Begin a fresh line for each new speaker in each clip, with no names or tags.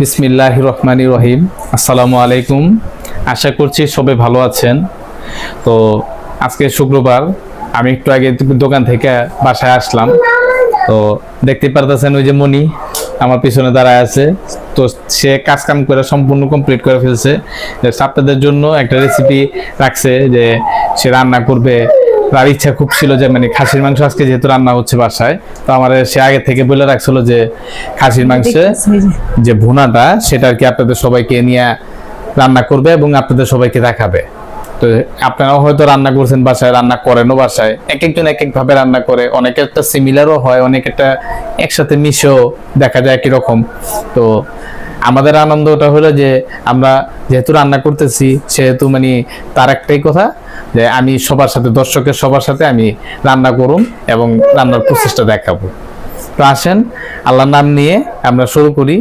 বিসমিল্লাহ রহমানি রহিম আসসালামু আলাইকুম। আশা করছি সবাই ভালো আছেন। তো আজকে শুক্রবার, আমি একটু আগে দোকান থেকে বাসায় আসলাম। তো দেখতে পারতেছেন ওই যে মনি আমার পিছনে দাঁড়ায় আছে। তো সে কাজ কাম করে সম্পূর্ণ কমপ্লিট করে ফেলছে। আপনাদের জন্য একটা রেসিপি রাখছে যে সে রান্না করবে তার ইচ্ছা খুব ছিল যে মানে খাসির মাংস আজকে যেহেতু রান্না হচ্ছে বাসায় তো আমার সে আগে থেকে বলে রাখছিল যে খাসির মাংসে যে। ভুনাটা সেটা আর কি আপনাদের সবাইকে নিয়ে রান্না করবে এবং আপনাদের সবাইকে দেখাবে। তো আপনারাও হয়তো রান্না করছেন বাসায় রান্না করেনও বাসায়। এক একজন এক এক ভাবে রান্না করে অনেক একটা সিমিলারও হয় অনেক একটা একসাথে মিশেও দেখা যায় একই রকম। তো আমাদের আনন্দটা হলো যে আমরা যেহেতু রান্না করতেছি সেহেতু মানে তার একটাই কথা যে আমি সবার সাথে দর্শকের সবার সাথে আমি রান্না করুন এবং রান্নার প্রচেষ্টা দেখাবো। তো আসেন আল্লাহর নাম নিয়ে আমরা শুরু করি।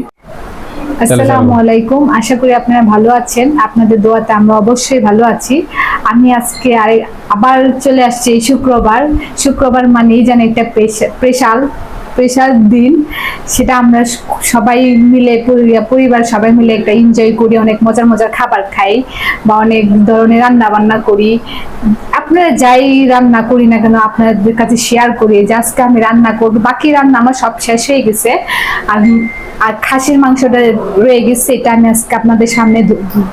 আসসালামু আলাইকুম আশা করি আপনারা ভালো আছেন। আপনাদের দোয়াতে আমরা অবশ্যই ভালো আছি। আমি আজকে আর আবার চলে আসছি শুক্রবার। শুক্রবার মানেই জানি একটা স্পেশাল স্পেশাল দিন। সেটা আমরা সবাই মিলে পরি- পরিবার সবাই মিলে একটা এনজয় করি, অনেক মজার মজার খাবার খাই বা অনেক ধরনের রান্না বান্না করি। আপনারা যাই রান্না করি না কেন আপনাদের কাছে শেয়ার করি যে আজকে আমি রান্না করব। বাকি রান্না আমার সব শেষ হয়ে গেছে। আর আর খাসির মাংসটা রয়ে গেছে, এটা আমি আজকে আপনাদের সামনে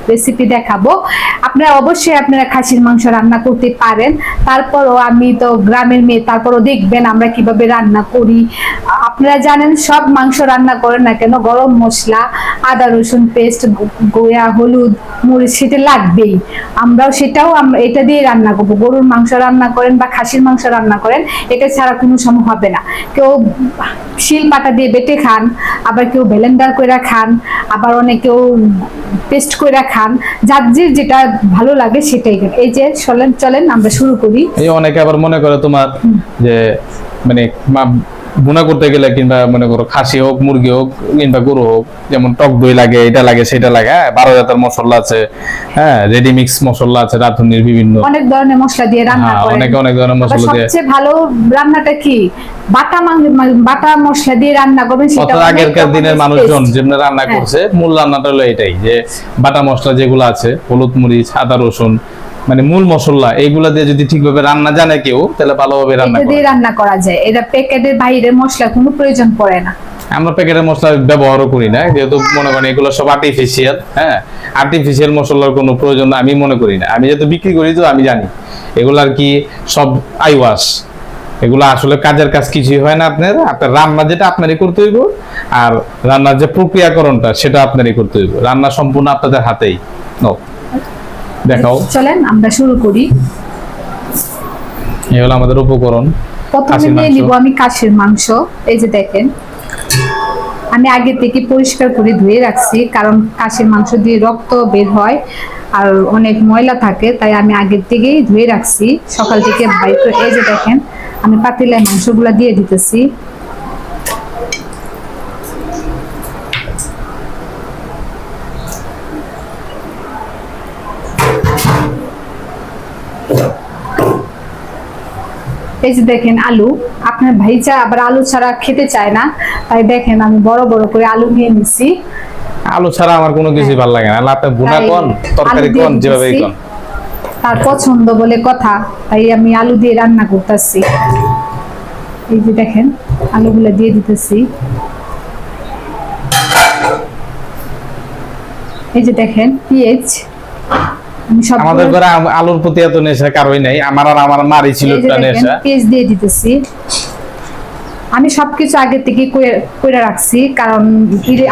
রেসিপি দেখাবো। আপনারা অবশ্যই আপনারা খাসির মাংস রান্না করতে পারেন। তারপরও আমি তো গ্রামের মেয়ে, তারপরও দেখবেন আমরা কীভাবে রান্না করি। আপনারা জানেন সব মাংস রান্না করেন না কেন? গরম মশলা আদা রসুন পেস্ট গোয়া হলুদ মরিচ সেটা লাগবেই। আমরাও সেটাও আমরা এটা দিয়ে রান্না করব। গরুর মাংস রান্না করেন বা খাসির মাংস রান্না করেন এটা ছাড়া কোনো সময় হবে না। কেউ শিল পাটা দিয়ে বেটে খান আবার কেউ ব্লেন্ডার করে খান আবার অনেকেও পেস্ট করে খান যার যে যেটা ভালো লাগে সেটাই। এই যে চলেন চলেন আমরা শুরু করি।
এই অনেকে আবার মনে করে তোমার যে মানে ভুনা করতে গেলে কিংবা মনে করো খাসি হোক মুরগি হোক কিংবা গরু হোক যেমন টক দই লাগে এটা লাগে সেটা লাগে হ্যাঁ বারো জাতের মশলা আছে হ্যাঁ রেডি মিক্স মশলা আছে রাঁধুনির বিভিন্ন
অনেক ধরনের মশলা দিয়ে রান্না
হ্যাঁ,
করেন
অনেকে অনেক ধরনের মশলা দিয়ে
সবচেয়ে ভালো রান্নাটা কি বাটা বাটা মশলা দিয়ে রান্না করবেন সেটা
আগেরকার দিনের মানুষজন। যেমন রান্না
হ্যাঁ।
করছে মূল রান্নাটা হলো এটাই যে বাটা মশলা যেগুলো আছে হলুদ মরিচ আদা রসুন মানে মূল মশলা এইগুলা দিয়ে যদি ঠিকভাবে রান্না জানে কেউ তাহলে ভালোভাবে রান্না করে।
রান্না করা যায়। এটা প্যাকেটের বাইরে মশলা কোনো প্রয়োজন পড়ে না।
আমরা প্যাকেটের মশলা ব্যবহারও করি না যেহেতু মনে করেন এগুলো সব আর্টিফিশিয়াল হ্যাঁ? আর্টিফিশিয়াল মশলার কোনো প্রয়োজন আমি মনে করি না। আমি যেহেতু বিক্রি করি তো আমি জানি। এগুলো আর কি সব আই ওয়াশ এগুলো আসলে কাজের কাজ কিছুই হয় না আপনার। আপনার রান্না যেটা আপনারই করতে হইব আর রান্নার যে প্রক্রিয়াকরণটা সেটা আপনারই করতে হইব। রান্না সম্পূর্ণ আপনাদের হাতেই। নো দেখাও।
চলেন আমরা শুরু করি।
এই হলো আমাদের উপকরণ
প্রথমে নিয়ে নিব আমি কাশের মাংস। এই যে দেখেন আমি আগে থেকে পরিষ্কার করে ধুয়ে রাখছি কারণ কাশের মাংস দিয়ে রক্ত বের হয় আর অনেক ময়লা থাকে তাই আমি আগের থেকেই ধুয়ে রাখছি। সকাল থেকে বাইর করে এই যে দেখেন আমি পাতিলায় মাংসগুলা দিয়ে দিতেছি। এই যে দেখেন আলু আপনার ভাইচা আবার আলু ছাড়া খেতে চায় না। তাই দেখেন আমি বড় বড় করে আলু নিয়ে নিছি।
আলু ছাড়া আমার কোনো কিছুই ভালো লাগে না। আপনি ভুনা কোন তরকারি কোন যেভাবে কোন।
তার পছন্দ বলে কথা তাই আমি আলু দিয়ে রান্না করতেছি। এই যে দেখেন আলুগুলো দিয়ে দিতেছি। এই যে দেখেন পেঁয়াজ।
আমাদের ঘরে আলুর প্রতি এত নেশা কারোই নাই। আমার আর আমার মারই ছিল নেশা।
দিয়ে দিতেছি। আমি সবকিছু আগে থেকে কইরা রাখছি কারণ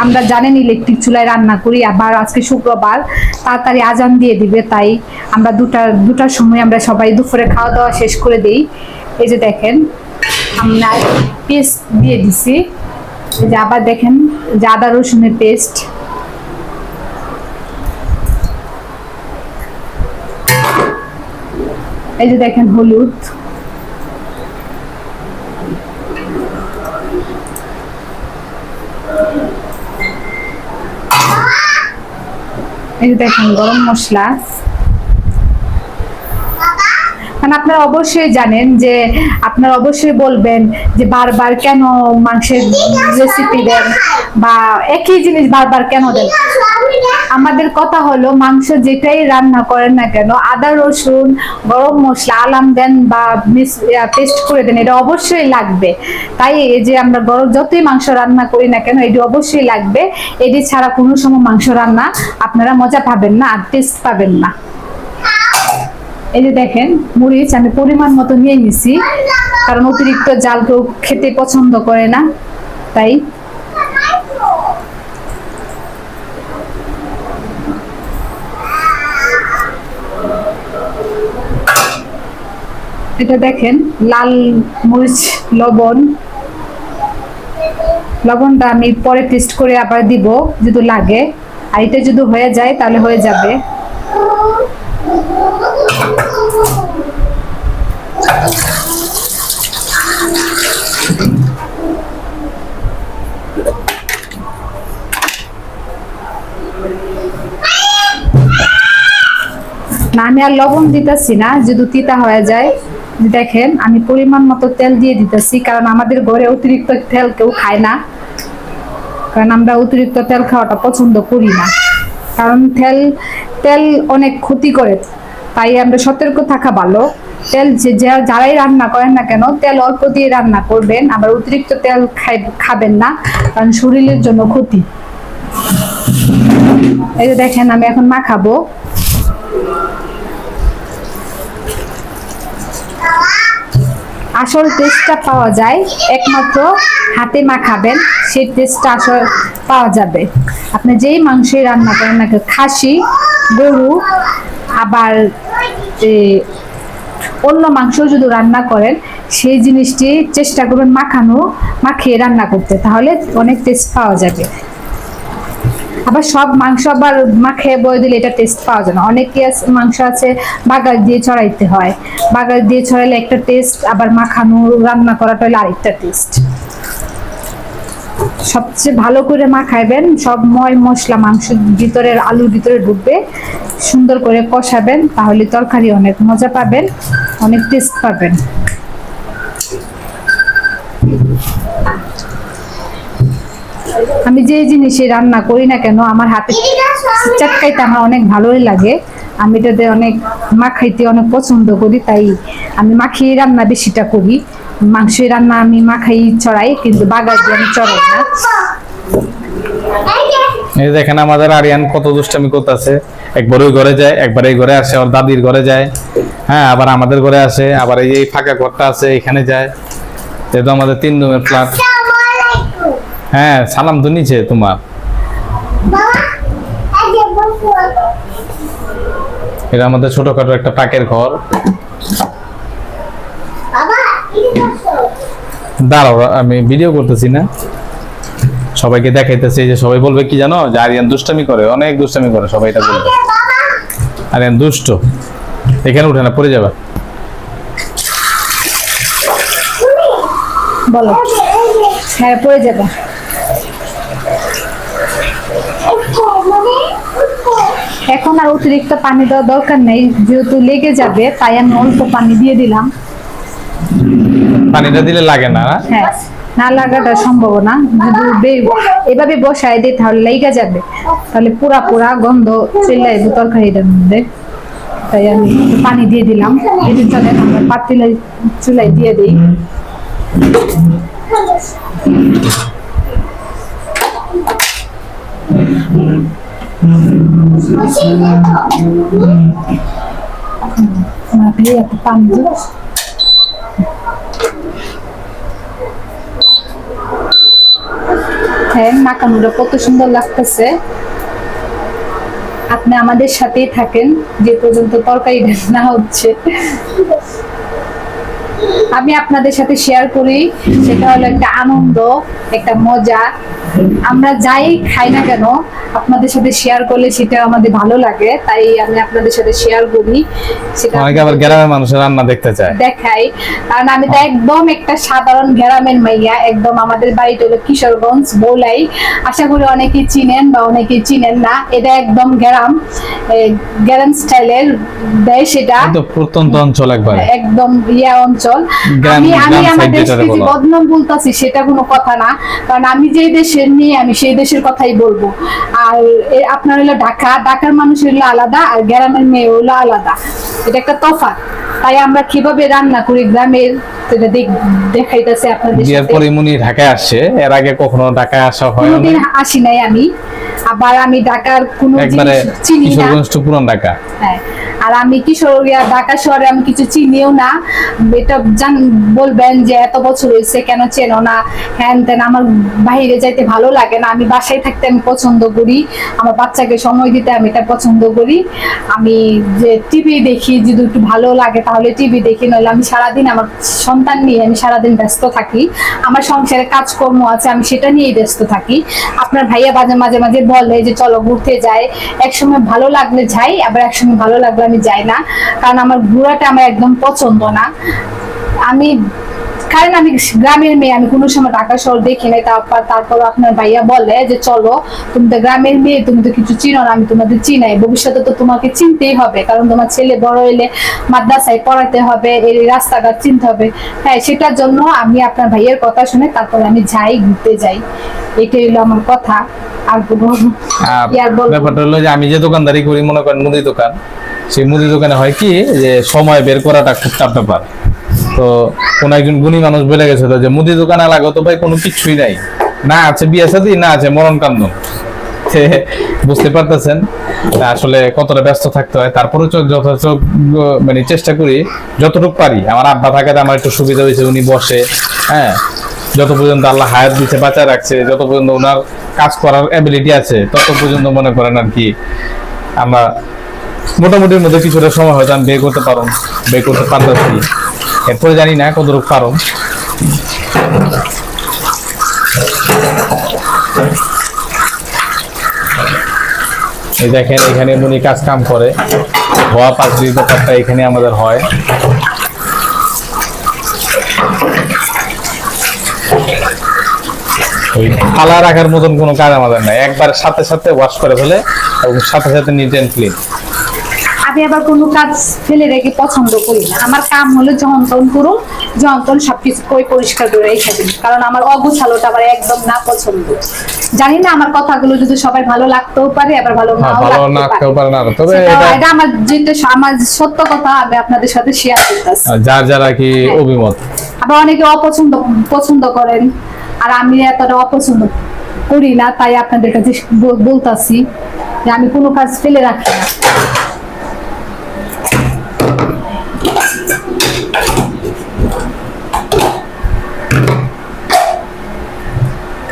আমরা জানেন ইলেকট্রিক চুলায় রান্না করি আবার আজকে শুক্রবার তাড়াতাড়ি আজান দিয়ে দিবে তাই আমরা দুটা দুটার সময় আমরা সবাই দুপুরে খাওয়া দাওয়া শেষ করে দেই। এই যে দেখেন আমরা পেস্ট দিয়ে দিছি। যে আবার দেখেন যে আদা রসুনের পেস্ট। এই যে দেখেন হলুদ। এই যে দেখেন গরম মশলা। কারণ আপনারা অবশ্যই জানেন যে আপনারা অবশ্যই বলবেন যে বারবার কেন মাংসের রেসিপি দেন বা একই জিনিস বারবার কেন দেন? আমাদের কথা হলো মাংস যেটাই রান্না করেন না কেন, আদা, রসুন, গরম মশলা, আলাম দেন বা পেস্ট করে দেন, এটা অবশ্যই লাগবে। তাই এই যে আমরা গরম যতই মাংস রান্না করি না কেন, এটি অবশ্যই লাগবে। এটি ছাড়া কোনো সময় মাংস রান্না আপনারা মজা পাবেন না আর টেস্ট পাবেন না। এই যে দেখেন, মরিচ আমি পরিমাণ মতো নিয়ে নিছি, কারণ অতিরিক্ত জাল কেউ খেতে পছন্দ করে না, তাই। এটা দেখেন, লাল মরিচ, লবণ। লবণটা আমি পরে টেস্ট করে আবার দিব, যদি লাগে। আর এটা যদি হয়ে যায়, তাহলে হয়ে যাবে। না, আমি আর লবণ দিতেছি না, যদি তিতা হয়ে যায়, দেখেন, আমি পরিমাণ মতো তেল দিয়ে দিতেছি, কারণ আমাদের ঘরে অতিরিক্ত তেল কেউ খায় না। কারণ আমরা অতিরিক্ত তেল খাওয়াটা পছন্দ করি না। কারণ তেল তেল অনেক ক্ষতি করে, তাই আমরা সতর্ক থাকা ভালো। তেল যে যারাই রান্না করেন না কেন, তেল অল্প দিয়ে রান্না করবেন, আবার অতিরিক্ত তেল খাই- খাবেন না, কারণ শরীরের জন্য ক্ষতি। এই যে দেখেন, আমি এখন মাখাবো। আসল টেস্টটা পাওয়া যায়। একমাত্র হাতে মাখাবেন সেই টেস্টটা আসল পাওয়া যাবে। আপনি যেই মাংসই রান্না করেন না খাসি, গরু, আবার অন্য মাংস যদি রান্না করেন, সেই জিনিসটি চেষ্টা করবেন মাখানো, মাখিয়ে রান্না করতে। তাহলে অনেক টেস্ট পাওয়া যাবে। আবার সব মাংস আবার মাখে বয়ে দিলে এটা টেস্ট পাওয়া যায় না। অনেকে আছে- মাংস আছে, বাগার দিয়ে ছড়াইতে হয়। বাগার দিয়ে ছড়াইলে একটা টেস্ট আবার মাখানো রান্না করাটা হলে আরেকটা টেস্ট সবচেয়ে ভালো করে মাখাইবেন সব ময় মশলা মাংসের ভিতরে আলুর ভিতরে ঢুকবে, সুন্দর করে কষাবেন, তাহলে তরকারি অনেক মজা পাবেন, অনেক টেস্ট পাবেন। আমি যে জিনিসে রান্না করি না কেন, আমার হাতে চাটকাইতে আমার অনেক ভালোই লাগে। আমি এটাতে অনেক মাখাইতে অনেক পছন্দ করি, তাই আমি মাখিয়ে রান্না বেশিটা করি। মাংসের রান্না আমি মাখাই চড়াই, কিন্তু বাগার দিয়ে আমি চড়াই না।
এই দেখেন আমাদের আরিয়ান কত দুষ্টামি করতেছে। একবার ওই ঘরে যায়, একবার এই ঘরে আসে, ওর দাদির ঘরে যায়। হ্যাঁ আবার আমাদের ঘরে আসে, আবার এই এই ফাঁকা ঘরটা আছে, এখানে যায়। যেহেতু আমাদের তিন রুমের ফ্ল্যাট হ্যাঁ সালাম তো নিচে তোমার। এটা আমাদের ছোটখাটো একটা পাকের ঘর। দাঁড়াও আমি ভিডিও করতেছি না। সবাইকে দেখাইতেছি যে সবাই বলবে কি জানো? যে আরিয়ান দুষ্টামি করে অনেক দুষ্টামি করে সবাই এটা বলবে। আরিয়ান দুষ্ট। এখানে উঠে না পড়ে যাবে।
বলো। হ্যাঁ পড়ে যাবে। এখন আর অতিরিক্ত পানি দেওয়ার দরকার নেই যেহেতু লেগে যাবে তাই আমি অল্প পানি দিয়ে দিলাম।
পানিটা দিলে লাগে না?
হ্যাঁ না লাগাটা সম্ভব না। যদি এভাবে বসায় দিই তাহলে লেগে যাবে। তাহলে পুরা পুরা গন্ধ চলে আসবে তরকারিটার মধ্যে। তাই আমি পানি দিয়ে দিলাম। এটির জন্য আমরা পাতিলে চুলাই দিয়ে দিই। ভাবি এত পানি দিই হ্যাঁ মাখানোটা কত সুন্দর লাগতেছে। আপনি আমাদের সাথেই থাকেন, যে পর্যন্ত তরকারি রান্না হচ্ছে। আমি আপনাদের সাথে শেয়ার করি সেটা হলো একটা আনন্দ একটা মজা। আমরা যাই খাই না কেন আপনাদের সাথে শেয়ার করলে সেটা আমাদের ভালো লাগে তাই আমি আপনাদের সাথে শেয়ার করি। সেটা
অনেকে আবার গ্রামের মানুষের রান্না দেখতে চায়।
দেখাই। কারণ আমি তো একদম একটা সাধারণ গ্রামের মাইয়া একদম আমাদের বাড়িটা হলো কিশোরগঞ্জ বৌলাই। আশা করি অনেকেই চিনেন বা অনেকেই চিনেন না এটা একদম গ্রাম গ্রাম স্টাইলের দেয় সেটা
তো প্রত্যন্ত অঞ্চল একবার।
একদম ইয়া অঞ্চল।
গ্রাম-
আমি আমি আমার দেশকে যে বদনাম বলতাছি সেটা কোনো কথা না। কারণ আমি যে দেশের নিয়ে আমি সেই দেশের কথাই বলব। আর আপনার হলো ঢাকা। ঢাকার মানুষ হলো আলাদা আর গ্রামের মেয়ে হলো আলাদা। এটা একটা তফাৎ। তাই আমরা কীভাবে রান্না করি গ্রামের সেটা দেখ- দেখাইতেছে আপনাদের
বিয়ের পরে মুনি ঢাকায় আসছে এর আগে কখনো ঢাকায় আসা হয়
কোনোদিন আসি নাই আমি। আবার আমি ঢাকার কোনো চিনি না।
পুরান ঢাকা।
হ্যাঁ। আর আমি কিশোর ঢাকা শহরে আমি কিছু চিনিও না। এটা জান বলবেন যে এত বছর হয়েছে, কেন চেনো না? হ্যান তেন আমার বাইরে যাইতে ভালো লাগে না। আমি বাসায় থাকতে আমি পছন্দ করি। আমার বাচ্চাকে সময় দিতে আমি এটা পছন্দ করি। আমি যে টিভি দেখি, যদি একটু ভালো লাগে তাহলে টিভি দেখি, নইলে আমি সারাদিন আমার সন্তান নিয়ে আমি সারাদিন ব্যস্ত থাকি। আমার সংসারে কাজকর্ম আছে, আমি সেটা নিয়েই ব্যস্ত থাকি। আপনার ভাইয়া মাঝে মাঝে মাঝে বলে যে, চলো ঘুরতে যাই। একসময় ভালো লাগলে যাই, আবার একসময় ভালো লাগলে আমি যাই না। কারণ আমার ঘোরাটা আমার একদম পছন্দ না। আমি কারণ আমি গ্রামের মেয়ে আমি কোনো সময় ঢাকা শহর দেখি নাই। তারপর তারপর আপনার ভাইয়া বলে যে চলো তুমি তো গ্রামের মেয়ে তুমি তো কিছু চিনো না আমি তোমাদের চিনাই ভবিষ্যতে তো তোমাকে চিনতেই হবে। কারণ তোমার ছেলে বড় হইলে মাদ্রাসায় পড়াতে হবে এই রাস্তাঘাট চিনতে হবে। হ্যাঁ সেটার জন্য আমি আপনার ভাইয়ের কথা শুনে তারপর আমি যাই ঘুরতে যাই। এটাই হলো আমার কথা। আর কোনো?
ব্যাপারটা হলো যে আমি যে দোকানদারি করি মনে করেন মুদি দোকান সেই মুদি দোকানে হয় কি, যে সময় বের করাটা খুব টাফ ব্যাপার। তো কোন একজন গুণী মানুষ বলে গেছে যে মুদি দোকানে লাগো তো ভাই কোনো কিছুই নাই। না আছে বিয়ে সাথে না আছে মরণ কান্দন তে বুঝতে পারতেছেন? আসলে কতটা ব্যস্ত থাকতে হয়। তারপরে যথেষ্ট মানে চেষ্টা করি যতটুকু পারি। আমার আব্বা থাকাতে আমার একটু সুবিধা হয়েছে, উনি বসে হ্যাঁ। যত পর্যন্ত আল্লাহ হায়াত দিতে বাঁচায় রাখছে, যত পর্যন্ত ওনার কাজ করার অ্যাবিলিটি আছে, তত পর্যন্ত মনে করেন আর কি, আমরা মোটামুটির মধ্যে কিছুটা সময় হয়তো আমি বের করতে পারো বের করতে পারতেছি। এরপরে জানি না কতটুকু পারো এই দেখেন, এখানে উনি কাজ কাম করে। ধোয়া পাঁচড়ির ব্যাপারটা এখানে আমাদের হয়। ওই রাখার মতন কোনো কাজ আমাদের নাই। একবার সাথে সাথে ওয়াশ করে ফেলে এবং সাথে সাথে নিট অ্যান্ড ক্লিন
আমি আবার কোনো কাজ ফেলে রেখে পছন্দ করি না। আমার কাম হলো যখন তখন করুন যখন তখন সবকিছু কই পরিষ্কার করে রেখে দিন কারণ আমার অগোছালোটা আমার একদম না পছন্দ। জানি না আমার কথাগুলো যদি সবাই ভালো লাগতেও পারে আবার ভালো
হ্যাঁ
নাও
ভালো না
লাগতে
কেউ
পারে।
পারে না। তবে এটা
এটা আমার যেটা আমার সত্য কথা আমি আপনাদের সাথে শেয়ার করতেছি।
যার যারা কি অভিমত।
আবার অনেকে অপছন্দ পছন্দ করেন। আর আমি এতটা অপছন্দ করি না তাই আপনাদের কাছে বলতাছি যে আমি কোনো কাজ ফেলে রাখি না।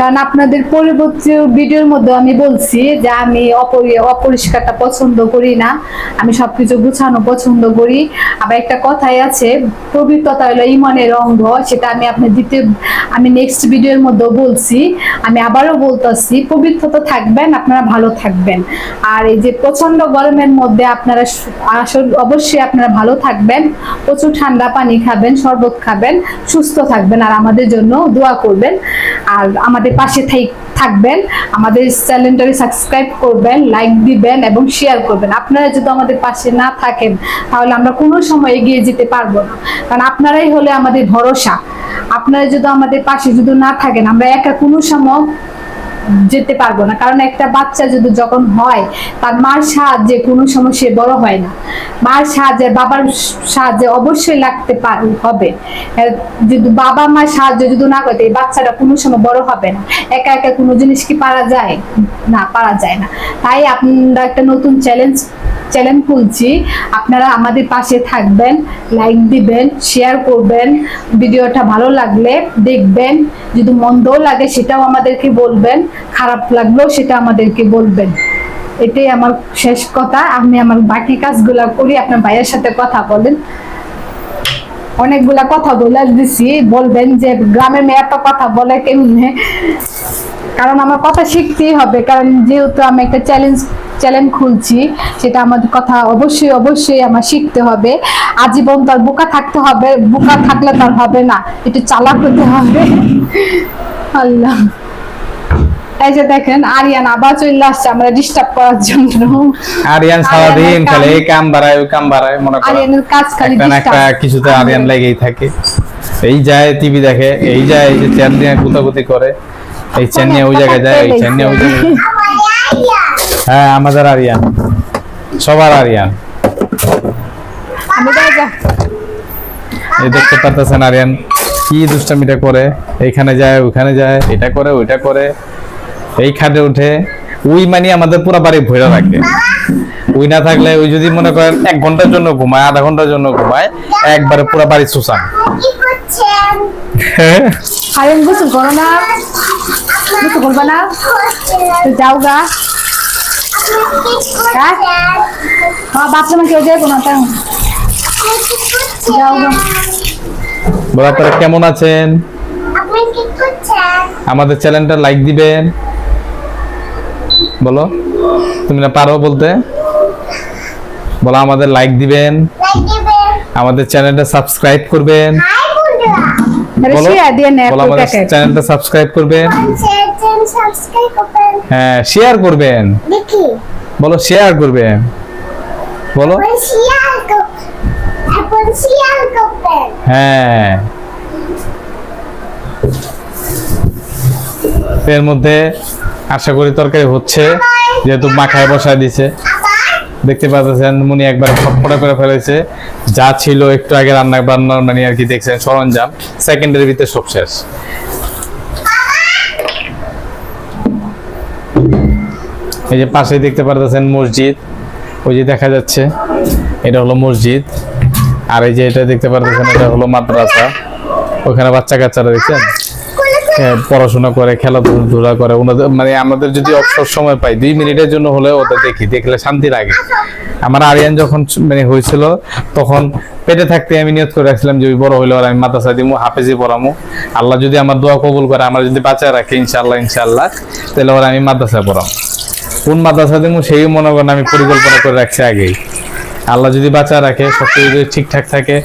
কারণ আপনাদের পরবর্তী ভিডিওর মধ্যে আমি বলছি যে আমি অপরি- অপরিষ্কারটা পছন্দ করি না। আমি সবকিছু গুছানো পছন্দ করি। আবার একটা কথাই আছে, পবিত্রতা হলো ইমানের অঙ্গ, সেটা আমি আপনার দ্বিতীয় আমি নেক্সট ভিডিওর মধ্যেও বলছি। আমি আবারও বলতেছি, পবিত্রতা থাকবেন, আপনারা ভালো থাকবেন। আর এই যে প্রচণ্ড গরমের মধ্যে আপনারা আসল, অবশ্যই আপনারা ভালো থাকবেন, প্রচুর ঠান্ডা পানি খাবেন, শরবত খাবেন, সুস্থ থাকবেন, আর আমাদের জন্য দোয়া করবেন। আর আমাদের পাশে থাকবেন, আমাদের চ্যানেলটাকে সাবস্ক্রাইব করবেন লাইক দিবেন এবং শেয়ার করবেন। আপনারা যদি আমাদের পাশে না থাকেন, তাহলে আমরা কোনো সময় এগিয়ে যেতে পারব না। কারণ আপনারাই হলে আমাদের ভরসা। আপনারা যদি আমাদের পাশে যদি না থাকেন, আমরা একা কোনো সময় যেতে পারব না। কারণ একটা বাচ্চা যদি যখন হয়, তার মার সাহায্যে কোনো সময় সে বড় হয় না। মার সাহায্যে, বাবার সাহায্যে অবশ্যই লাগতে হবে। যদি বাবা মার সাহায্য যদি না করে এই বাচ্চাটা কোনো সময় বড় হবে না। একা একা কোনো জিনিস কি পারা যায়? না, পারা যায় না। তাই আপনারা একটা নতুন চ্যালেঞ্জ চ্যানেল খুলছি। আপনারা আমাদের পাশে থাকবেন লাইক দিবেন শেয়ার করবেন। ভিডিওটা ভালো লাগলে দেখবেন। যদি মন্দও লাগে, সেটাও আমাদেরকে বলবেন। খারাপ লাগলেও সেটা আমাদেরকে বলবেন। এটাই আমার শেষ কথা। আমি আমার বাকি কাজগুলো করি, আপনার ভাইয়ের সাথে কথা বলেন। অনেকগুলা কথা বলে দিছি, বলবেন যে গ্রামের মেয়ে এত কথা বলে কেমনে? কারণ আমার কথা শিখতেই হবে, কারণ যেহেতু আমি একটা চ্যালেঞ্জ চ্যালেঞ্জ খুলছি, সেটা আমাদের কথা অবশ্যই অবশ্যই আমার শিখতে হবে। আজীবন তার বোকা থাকতে হবে, বোকা থাকলে তার হবে না। একটু চালাক হতে হবে। আল্লাহ। এই যে দেখেন আরিয়ান আবার চলে আসছে আমরা ডিস্টার্ব করার জন্য।
আরিয়ান সারাদিন খালি
কাম-
বাড়ায় কাম বাড়ায় মনে করো।
আরিয়ানের কাজ খালি
একটা। কিছুতে আরিয়ান লেগেই থাকে। এই যায় টিভি দেখে এই যায় এই যে চেয়ার নিয়ে গুতাগুতি করে। এই চেয়ার নিয়ে ওই জায়গায় যায় এই চেয়ার নিয়ে ওই জায়গায় হ্যাঁ আমাদের আরিয়ান। সবার আরিয়ান। এই দেখতে পারতেছেন আরিয়ান কি দুষ্টামিটা করে। এইখানে যায় ওখানে যায় এটা করে ওইটা করে। এই খাটে উঠে ওই মানে আমাদের পুরো বাড়ি ভরে রাখে। ওই না থাকলে ওই যদি মনে করেন এক ঘণ্টার জন্য ঘুমায় আধা ঘণ্টার জন্য ঘুমায় একবারে পুরো বাড়ি সুসান।
কি করছেন
করো না। গোসল করবে না। যাও গা। কেউ যাইবো না যাও গা।
বলো আপনারা কেমন আছেন?
আপনি কি করছেন?
আমাদের চ্যানেলটা লাইক দিবেন। বলো। তুমি না পারো বলতে? বলো আমাদের লাইক দিবেন। আমাদের চ্যানেলটা সাবস্ক্রাইব করবেন। বলো বলো আমাদের চ্যানেলটা সাবস্ক্রাইব করবেন। হ্যাঁ শেয়ার করবেন। বলো শেয়ার করবেন। বলো।
শেয়ার করবেন করবেন
হ্যাঁ। এর মধ্যে আশা করি তরকারি হচ্ছে, যেহেতু মাখায় বসায় দিছে। দেখতে পাচ্ছেন, মুনি একবার ফটফটা করে ফেলেছে। যা ছিল একটু আগে রান্না বান্নার মানে আর কি দেখছেন, সরঞ্জাম। সেকেন্ডের ভিতরে সব শেষ। এই যে পাশে দেখতে পারতেছেন মসজিদ। ওই যে দেখা যাচ্ছে, এটা হলো মসজিদ। আর এই যে এটা দেখতে পারতেছেন, এটা হলো মাদ্রাসা। ওখানে বাচ্চা কাচ্চারা দেখছেন? পড়াশোনা করে, খেলাধুলা করে, ওনাদের মানে আমাদের যদি অবসর সময় পাই, দুই মিনিটের জন্য হলেও ওটা দেখি, দেখলে শান্তি লাগে আমার আরিয়ান যখন মানে হয়েছিল, তখন পেটে থাকতে আমি নিয়ত করে রাখছিলাম যে বড় হইলে ওর আমি মাদ্রাসা দিমু হাফেজি পড়ামু। আল্লাহ যদি আমার দোয়া কবুল করে, আমার যদি বাঁচায় রাখে ইনশাল্লাহ ইনশাল্লাহ তাহলে ওরা আমি মাদ্রাসায় পড়াম। কোন মাদ্রাসা দিমু, সেই মনে করেন আমি পরিকল্পনা করে রাখছি আগেই। আল্লাহ যদি বাঁচায় রাখে সব কিছু যদি ঠিকঠাক থাকে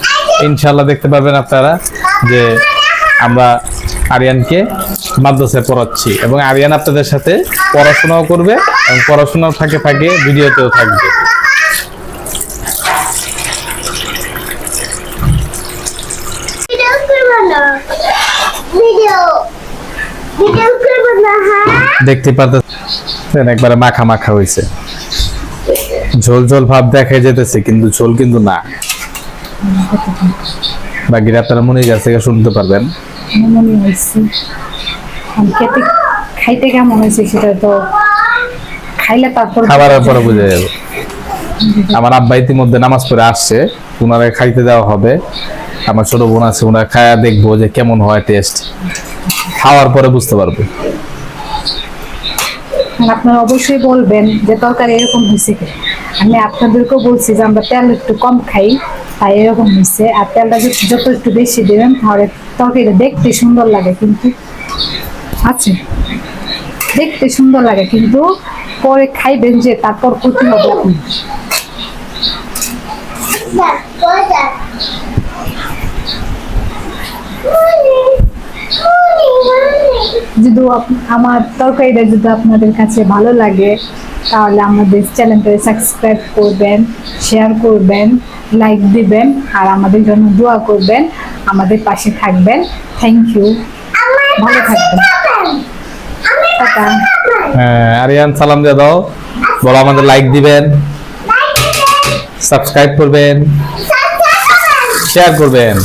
ইনশাল্লাহ দেখতে পাবেন আপনারা যে আমরা আরিয়ানকে মাদ্রাসায় পড়াচ্ছি এবং আরিয়ান আপনাদের সাথে পড়াশোনাও করবে এবং পড়াশোনার ফাঁকে ফাঁকে ভিডিওতেও থাকবে।
হ্যাঁ?
দেখতে পাচ্ছেন একবারে মাখা মাখা হয়েছে ঝোল ঝোল ভাব দেখা যেতেছে কিন্তু ঝোল কিন্তু না। বাকিটা আপনারা মনে কাছ থেকে শুনতে পারবেন।
মনে হয়েছে। খেতে খাইতে কেমন হয়েছে সেটা তো খাইলে তারপর
খাবারের পরে বুঝে যাবে আমার আব্বা ইতিমধ্যে নামাজ পড়ে আসছে। ওনারা খাইতে দেওয়া হবে। আমার ছোট বোন আছে ওনারা খায়া দেখব যে কেমন হয় টেস্ট খাওয়ার পরে বুঝতে পারবে।
আপনারা অবশ্যই বলবেন যে তরকারি এরকম হয়েছে কি? আমি আপনাদেরকেও বলছি যে আমরা তেল একটু কম খাই তাই এরকম হয়েছে। আর তেলটা যত একটু বেশি দেবেন তাহলে তরকারিটা দেখতে সুন্দর লাগে কিন্তু। আছে। দেখতে সুন্দর লাগে কিন্তু পরে খাইবেন যে তারপর ক্ষতি হবে যদি আমার তরকারিটা যদি আপনাদের কাছে ভালো লাগে তাহলে আমাদের চ্যানেলটা সাবস্ক্রাইব করবেন শেয়ার করবেন লাইক দিবেন আর আমাদের জন্য দোয়া করবেন। আমাদের পাশে থাকবেন। থ্যাংক ইউ ভালো থাকবেন।
হ্যাঁ আরিয়ান সালাম দিয়ে দাও। বলো আমাদের লাইক দিবেন। সাবস্ক্রাইব করবেন। শেয়ার করবেন।